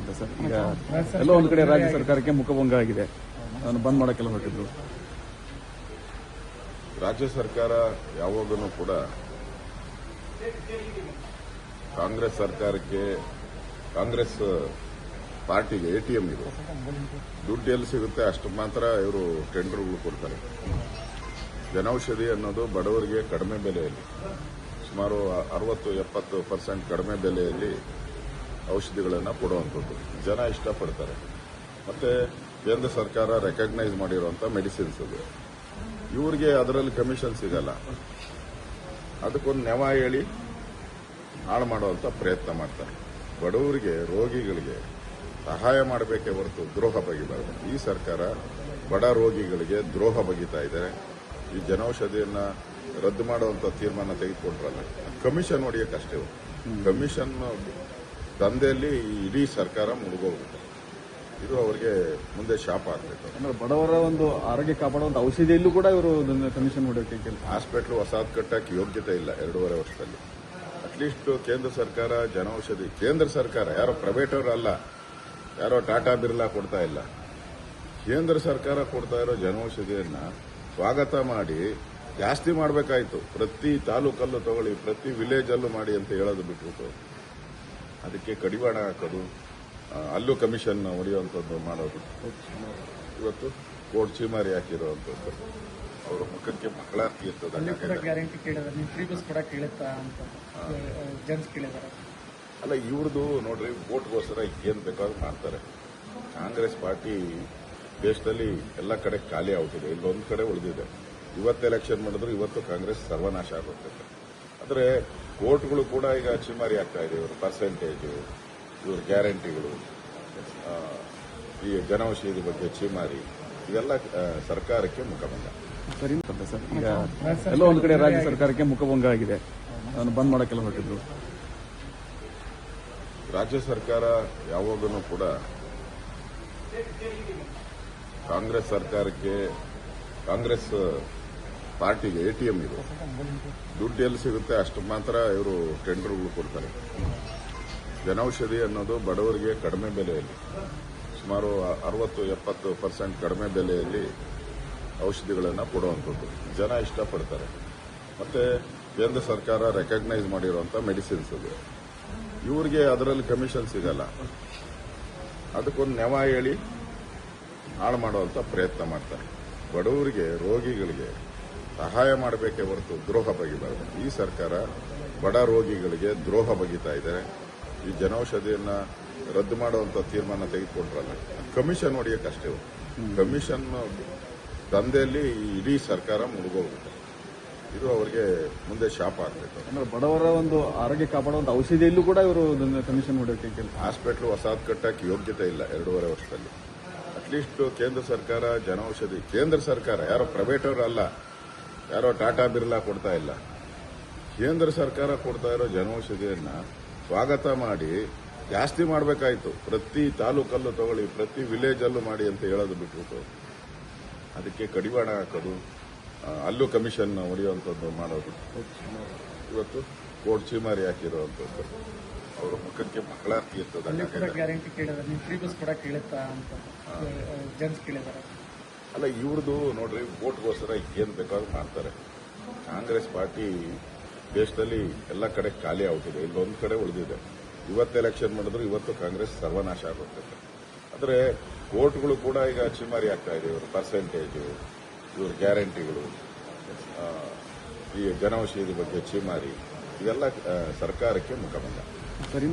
ಅಂತಂದ್ರೆ ಸರ್. ಈಗ ಎಲ್ಲೋ ಒಂದು ಕಡೆ ರಾಜ್ಯ ಸರ್ಕಾರಕ್ಕೆ ಮುಖಭಂಗ ಆಗಿದೆ ಅದನ್ನು ಬಂದ್ ಮಾಡಕ್ಕೆಲ್ಲ ಹೊರಟಿದ್ರು. ರಾಜ್ಯ ಸರ್ಕಾರ ಯಾವಾಗಲೂ ಕೂಡ ಕಾಂಗ್ರೆಸ್ ಸರ್ಕಾರಕ್ಕೆ ಕಾಂಗ್ರೆಸ್ ಪಾರ್ಟಿಗೆ ಎ ಟಿ ಎಂ ಇದು. ದುಡ್ಡು ಎಲ್ಲಿ ಸಿಗುತ್ತೆ ಅಷ್ಟು ಮಾತ್ರ ಇವರು ಟೆಂಡರ್ಗಳು ಕೊಡ್ತಾರೆ. ಜನೌಷಧಿ ಅನ್ನೋದು ಬಡವರಿಗೆ ಕಡಿಮೆ ಬೆಲೆಯಲ್ಲಿ ಸುಮಾರು ಅರವತ್ತು ಎಪ್ಪತ್ತು ಪರ್ಸೆಂಟ್ ಕಡಿಮೆ ಬೆಲೆಯಲ್ಲಿ ಔಷಧಿಗಳನ್ನು ಕೊಡುವಂಥದ್ದು. ಜನ ಇಷ್ಟಪಡ್ತಾರೆ. ಮತ್ತೆ ಕೇಂದ್ರ ಸರ್ಕಾರ ರೆಕಗ್ನೈಸ್ ಮಾಡಿರುವಂಥ ಮೆಡಿಸಿನ್ಸ್ ಅದು. ಇವರಿಗೆ ಅದರಲ್ಲಿ ಕಮಿಷನ್ ಸಿಗಲ್ಲ. ಅದಕ್ಕೊಂದು ನೆವ ಹೇಳಿ ಹಾಳು ಮಾಡುವಂಥ ಪ್ರಯತ್ನ ಮಾಡ್ತಾರೆ. ಬಡವರಿಗೆ ರೋಗಿಗಳಿಗೆ ಸಹಾಯ ಮಾಡಬೇಕೇ ಹೊರತು ದ್ರೋಹ ಬಗೆಬಾರದು. ಈ ಸರ್ಕಾರ ಬಡ ರೋಗಿಗಳಿಗೆ ದ್ರೋಹ ಬಗೀತಾ ಇದೆ. ಈ ಜನೌಷಧಿಯನ್ನು ರದ್ದು ಮಾಡುವಂತ ತೀರ್ಮಾನ ತೆಗೆದುಕೊಂಡ್ರಲ್ಲ ಕಮಿಷನ್ ಹೊಡೆಯಕ್ಕಷ್ಟೇ ಕಮಿಷನ್ ದಂಧೆಯಲ್ಲಿ ಇಡೀ ಸರ್ಕಾರ ಮುಳುಗೋಗುತ್ತೆ ಇದು ಅವರಿಗೆ ಮುಂದೆ ಶಾಪ ಆಗಬೇಕು. ಅಂದ್ರೆ ಬಡವರ ಒಂದು ಆರೋಗ್ಯ ಕಾಪಾಡುವಂತ ಔಷಧಿಯಲ್ಲೂ ಕೂಡ ಇವರು ಕಮಿಷನ್ ಹೊಡೆಯೋಕೆ ಕೆಲಸ ಹಾಸ್ಪಿಟ್ಲ್ ಹೊಸಾದ್ ಕಟ್ಟಕ್ಕೆ ಯೋಗ್ಯತೆ ಇಲ್ಲ ಎರಡೂವರೆ ವರ್ಷದಲ್ಲಿ. ಅಟ್ಲೀಸ್ಟ್ ಕೇಂದ್ರ ಸರ್ಕಾರ ಜನೌಷಧಿ ಕೇಂದ್ರ ಸರ್ಕಾರ ಯಾರೋ ಪ್ರೈವೇಟ್ ಅವರು ಅಲ್ಲ ಯಾರೋ ಟಾಟಾ ಬಿರ್ಲಾ ಕೊಡ್ತಾ ಇಲ್ಲ. ಕೇಂದ್ರ ಸರ್ಕಾರ ಕೊಡ್ತಾ ಇರೋ ಜನೌಷಧಿಯನ್ನ ಸ್ವಾಗತ ಮಾಡಿ ಜಾಸ್ತಿ ಮಾಡಬೇಕಾಯ್ತು. ಪ್ರತಿ ತಾಲೂಕಲ್ಲೂ ತಗೊಳ್ಳಿ ಪ್ರತಿ ವಿಲೇಜಲ್ಲೂ ಮಾಡಿ ಅಂತ ಹೇಳೋದು ಬಿಟ್ಬಿಟ್ಟು. ಅದಕ್ಕೆ ಕಡಿವಾಣ ಹಾಕೋದು ಅಲ್ಲೂ ಕಮಿಷನ್ ಹೊಡೆಯುವಂಥದ್ದು ಮಾಡೋದು. ಇವತ್ತು ಕೋರ್ಟ್ ಚೀಮಾರಿ ಹಾಕಿರುವಂಥದ್ದು. ಅವರ ಮುಖಕ್ಕೆ ಮಕ್ಕಳಾರ್ತಿ ಇರ್ತದೆ. ಗ್ಯಾರಂಟಿ ಅಲ್ಲ ಇವ್ರದ್ದು ನೋಡ್ರಿ ವೋಟ್ಗೋಸ್ಕರ ಏನು ಬೇಕಾದ್ರೂ ಮಾಡ್ತಾರೆ. ಕಾಂಗ್ರೆಸ್ ಪಾರ್ಟಿ ದೇಶದಲ್ಲಿ ಎಲ್ಲ ಕಡೆ ಖಾಲಿ ಆಗುತ್ತಿದೆ ಇಲ್ಲೊಂದು ಕಡೆ ಉಳಿದಿದೆ. ಇವತ್ತು ಎಲೆಕ್ಷನ್ ಮಾಡಿದ್ರು ಇವತ್ತು ಕಾಂಗ್ರೆಸ್ ಸರ್ವನಾಶ ಆಗೋಗ್ತದೆ ಆದರೆ ಕೋರ್ಟ್ಗಳು ಕೂಡ ಈಗ ಚಿಮಾರಿ ಆಗ್ತಾ ಇದೆ ಇವರು ಪರ್ಸೆಂಟೇಜ್ ಇವ್ರ ಗ್ಯಾರಂಟಿಗಳು ಈ ಜನೌಷಧಿ ಬಗ್ಗೆ ಚಿಮಾರಿ ಇವೆಲ್ಲ ಸರ್ಕಾರಕ್ಕೆ ಮುಖಭಂಗ. ಸರಿ ಈಗ ಎಲ್ಲೋ ಒಂದು ಕಡೆ ರಾಜ್ಯ ಸರ್ಕಾರಕ್ಕೆ ಮುಖಭಂಗ ಆಗಿದೆ. ಅದನ್ನು ಬಂದ್ ಮಾಡಕ್ಕೆಲ್ಲ ಹೊರಟಿದ್ರು ರಾಜ್ಯ ಸರ್ಕಾರ ಯಾವಾಗಲೂ ಕೂಡ ಕಾಂಗ್ರೆಸ್ ಸರ್ಕಾರಕ್ಕೆ ಕಾಂಗ್ರೆಸ್ ಪಾರ್ಟಿಗೆ ಎ ಟಿ ಎಂ ಇದು. ದುಡ್ಡು ಎಲ್ಲಿ ಸಿಗುತ್ತೆ ಅಷ್ಟು ಮಾತ್ರ ಇವರು ಟೆಂಡರ್ಗಳು ಕೊಡ್ತಾರೆ. ಜನೌಷಧಿ ಅನ್ನೋದು ಬಡವರಿಗೆ ಕಡಿಮೆ ಬೆಲೆಯಲ್ಲಿ, ಸುಮಾರು ಅರವತ್ತು ಎಪ್ಪತ್ತು ಪರ್ಸೆಂಟ್ ಕಡಿಮೆ ಬೆಲೆಯಲ್ಲಿ ಔಷಧಿಗಳನ್ನು ಕೊಡುವಂಥದ್ದು. ಜನ ಇಷ್ಟಪಡ್ತಾರೆ. ಮತ್ತೆ ಕೇಂದ್ರ ಸರ್ಕಾರ ರೆಕಗ್ನೈಸ್ ಮಾಡಿರುವಂಥ ಮೆಡಿಸಿನ್ಸ್ ಅದು. ಇವರಿಗೆ ಅದರಲ್ಲಿ ಕಮಿಷನ್ ಸಿಗಲ್ಲ ಅದಕ್ಕೊಂದು ನೆವ ಹೇಳಿ ಹಾಳು ಮಾಡುವಂಥ ಪ್ರಯತ್ನ ಮಾಡ್ತಾರೆ. ಬಡವರಿಗೆ, ರೋಗಿಗಳಿಗೆ ಸಹಾಯ ಮಾಡಬೇಕೇ ಹೊರತು ದ್ರೋಹ ಬಗೆಬಾರದು. ಈ ಸರ್ಕಾರ ಬಡ ರೋಗಿಗಳಿಗೆ ದ್ರೋಹ ಬಗೀತಾ ಇದೆ. ಈ ಜನೌಷಧಿಯನ್ನು ರದ್ದು ಮಾಡುವಂಥ ತೀರ್ಮಾನ ತೆಗೆದುಕೊಂಡ್ರಲ್ಲ ಕಮಿಷನ್ ಹೊಡೆಯಕ್ಕಷ್ಟೇ ಕಮಿಷನ್ ದಂಧೆಯಲ್ಲಿ ಈ ಇಡೀ ಸರ್ಕಾರ ಮುಳುಗೋಗುತ್ತೆ. ಇದು ಅವರಿಗೆ ಮುಂದೆ ಶಾಪ ಆಗಬೇಕು. ಅಂದ್ರೆ ಬಡವರ ಒಂದು ಆರೋಗ್ಯ ಕಾಪಾಡುವಂತ ಔಷಧಿಯಲ್ಲೂ ಕೂಡ ಇವರು ಕಮಿಷನ್ ಹೊಡೆಯೋಕೆ ಕೆಲಸ ಹಾಸ್ಪಿಟ್ಲ್ ಹೊಸದು ಕಟ್ಟಕ್ಕೆ ಯೋಗ್ಯತೆ ಇಲ್ಲ ಎರಡೂವರೆ ವರ್ಷದಲ್ಲಿ. ಅಟ್ಲೀಸ್ಟ್ ಕೇಂದ್ರ ಸರ್ಕಾರ ಜನೌಷಧಿ ಕೇಂದ್ರ ಸರ್ಕಾರ ಯಾರೋ ಪ್ರೈವೇಟ್ ಅವರು ಅಲ್ಲ ಯಾರೋ ಟಾಟಾ ಬಿರ್ಲಾ ಕೊಡ್ತಾ ಇಲ್ಲ. ಕೇಂದ್ರ ಸರ್ಕಾರ ಕೊಡ್ತಾ ಇರೋ ಜನೌಷಧಿಯನ್ನ ಸ್ವಾಗತ ಮಾಡಿ ಜಾಸ್ತಿ ಮಾಡಬೇಕಾಯ್ತು. ಪ್ರತಿ ತಾಲೂಕಲ್ಲೂ ತಗೊಳ್ಳಿ ಪ್ರತಿ ವಿಲೇಜ್ ಅಲ್ಲೂ ಮಾಡಿ ಅಂತ ಹೇಳೋದು ಬಿಟ್ಬಿಟ್ಟು ಅದಕ್ಕೆ ಕಡಿವಾಣ ಹಾಕೋದು ಅಲ್ಲೂ ಕಮಿಷನ್ ಹೊಡೆಯುವಂಥದ್ದು ಮಾಡೋದು. ಇವತ್ತು ಕೋರ್ಟ್ ಚೀಮಾರಿ ಹಾಕಿರುವಂಥದ್ದು. ಅವರ ಮುಖಕ್ಕೆ ಮಕ್ಕಳ ಗ್ಯಾರಂಟಿ ಕೇಳಿದ್ರೆ ಫ್ರೀ ಬಸ್ ಅಂತ ಜನ್ಸ್ ಕೇಳಿದಾರೆ ಅಲ್ಲ ಇವ್ರದ್ದು ನೋಡ್ರಿ, ವೋಟ್ಗೋಸ್ಕರ ಏನ್ ಬೇಕಾದ್ರೂ ಮಾಡ್ತಾರೆ. ಕಾಂಗ್ರೆಸ್ ಪಾರ್ಟಿ ದೇಶದಲ್ಲಿ ಎಲ್ಲ ಕಡೆ ಖಾಲಿ ಆಗುತ್ತಿದೆ ಇಲ್ಲೊಂದು ಕಡೆ ಉಳಿದಿದೆ. ಇವತ್ತು ಎಲೆಕ್ಷನ್ ಮಾಡಿದ್ರು ಇವತ್ತು ಕಾಂಗ್ರೆಸ್ ಸರ್ವನಾಶ ಆಗುತ್ತೆ. ಆದರೆ ಕೋರ್ಟ್ಗಳು ಕೂಡ ಈಗ ಚಿಮಾರಿ ಆಗ್ತಾ ಇದೆ. ಇವ್ರ ಪರ್ಸೆಂಟೇಜು ಇವ್ರ ಗ್ಯಾರಂಟಿಗಳು ಈ ಜನೌಷಧಿ ಬಗ್ಗೆ ಚಿಮಾರಿ ಇವೆಲ್ಲ ಸರ್ಕಾರಕ್ಕೆ ಮುಖ ಸರಿ.